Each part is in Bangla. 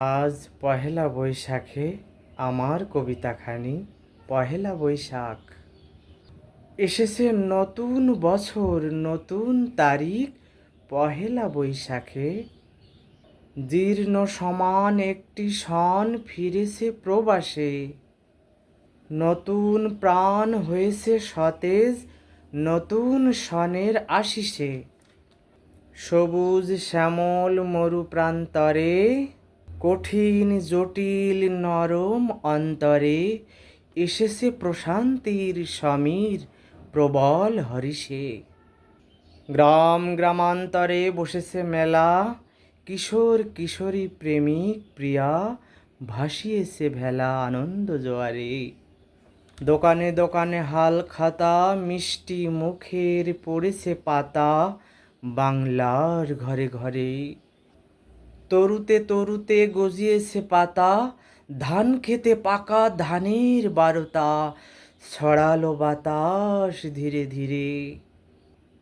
আজ পহেলা বৈশাখে আমার কবিতাখানি পহেলা বৈশাখ। এসেছে নতুন বছর, নতুন তারিখ, পহেলা বৈশাখে। জীর্ণ সমান একটি সন ফিরেছে প্রবাসে। নতুন প্রাণ হয়েছে সতেজ, নতুন সনের আশিসে। সবুজ শ্যামল মরু প্রান্তরে কঠিন, জটিল, নরম অন্তরে এসেছে প্রশান্তির সমীর, প্রবল হরিষে। গ্রাম গ্রামান্তরে বসেছে মেলা, কিশোর কিশোরী প্রেমিক প্রিয়া, ভাসিয়েছে ভেলা আনন্দ জোয়ারে। দোকানে দোকানে হাল খাতা, মিষ্টি মুখের পড়েছে পাতা, বাংলার ঘরে ঘরে। তরুতে তরুতে গজিয়েছে পাতা, ধান খেতে পাকা ধানের বারতা, ছড়ালো বাতাস ধীরে ধীরে।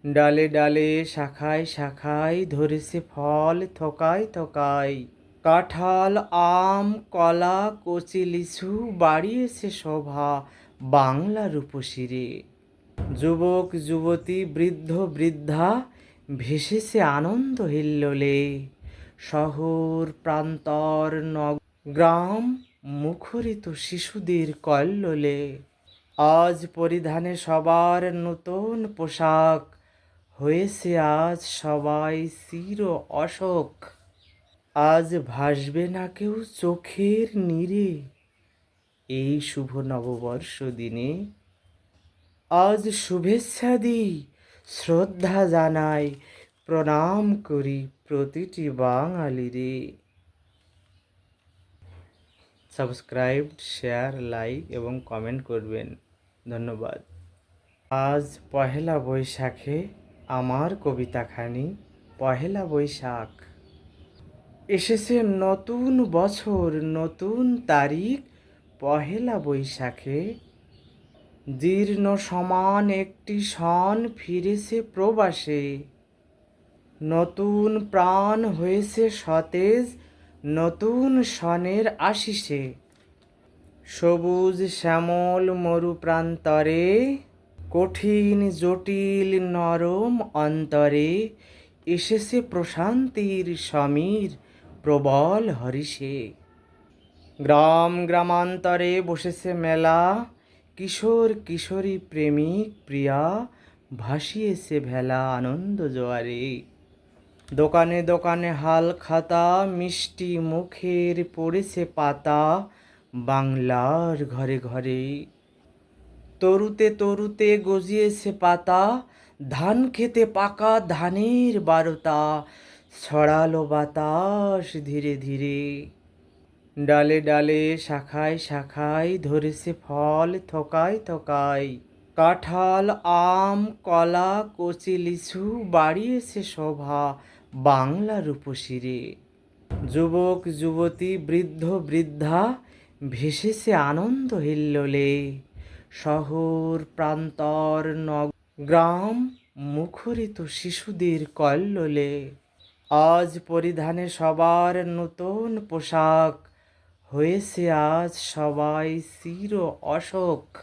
ডালে ডালে শাখায় শাখায় ধরেছে ফল, থোকায় থকায়। কাঁঠাল, আম, কলা, কচি, লিচু বাড়িয়েছে শোভা বাংলা রূপসীরে। যুবক, যুবতী, বৃদ্ধ, বৃদ্ধা, ভেসেছে আনন্দ হিল্লোলে। শহর, প্রান্তর, নগ গ্রাম মুখরিত শিশুদের কল্লোলে। আজ পরিধানে সবার নতুন পোশাক, হয়েছে আজ সবাই চির অশোক। আজ ভাসবে না কেউ চোখের নীরে। এই শুভ নববর্ষ দিনে আজ শুভেচ্ছা দিই, শ্রদ্ধা জানাই, প্রণাম করি। প্রতিটি বাঙালিরে সাবস্ক্রাইব শেয়ার লাইক এবং কমেন্ট করবেন। ধন্যবাদ। আজ পহেলা বৈশাখে আমার কবিতাখানি পহেলা বৈশাখ। এসেছে নতুন বছর, নতুন তারিখ, পহেলা বৈশাখে। জীর্ণ সমান একটি সন ফিরেছে প্রবাসে। নতুন প্রাণ হয়েছে সতেজ, নতুন সনের আশিসে। সবুজ শ্যামল মরু প্রান্তরে কঠিন জটিল নরম অন্তরে, এসেছে প্রশান্তির সমীর প্রবল হরিষে। গ্রাম গ্রামান্তরে বসেছে মেলা, কিশোর কিশোরী প্রেমিক প্রিয়া, ভাসিয়েছে ভেলা আনন্দ জোয়ারে। দোকানে দোকানে হাল খাতা, মিষ্টি মুখের পড়েছে পাতা, বাংলার ঘরে ঘরে। তরুতে তরুতে গজিয়েছে পাতা, ধান খেতে পাকা ধানের বারতা, ছড়ালো বাতাস ধীরে ধীরে। ডালে ডালে শাখায় শাখায় ধরেছে ফল, থকায় থোকায়। কাঁঠাল, আম, কলা, কচি, লিচু বাড়িয়েছে শোভা বাংলা রূপসীরে যুবক, যুবতী, বৃদ্ধ, বৃদ্ধা, ভেসেছে আনন্দ হিল্লোলে। শহর, প্রান্তর, নগ গ্রাম মুখরিত শিশুদের কল্লোলে। আজ পরিধানে সবার নতুন পোশাক, হয়েছে আজ সবাই চির অশোক।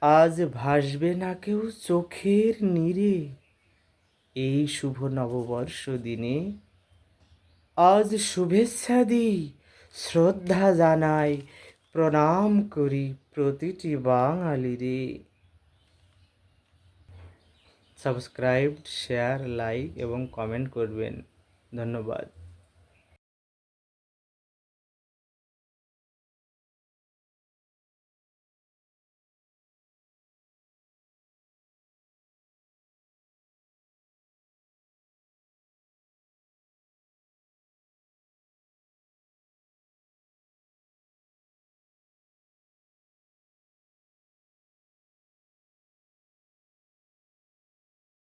আজ ভাসবে না কেউ চোখের নীরে। এই শুভ নববর্ষ দিনে আজ শুভেচ্ছা দিই, শ্রদ্ধা জানাই, প্রণাম করি প্রতিটি বাঙালিরে। সাবস্ক্রাইব, শেয়ার, লাইক এবং কমেন্ট করবেন। ধন্যবাদ।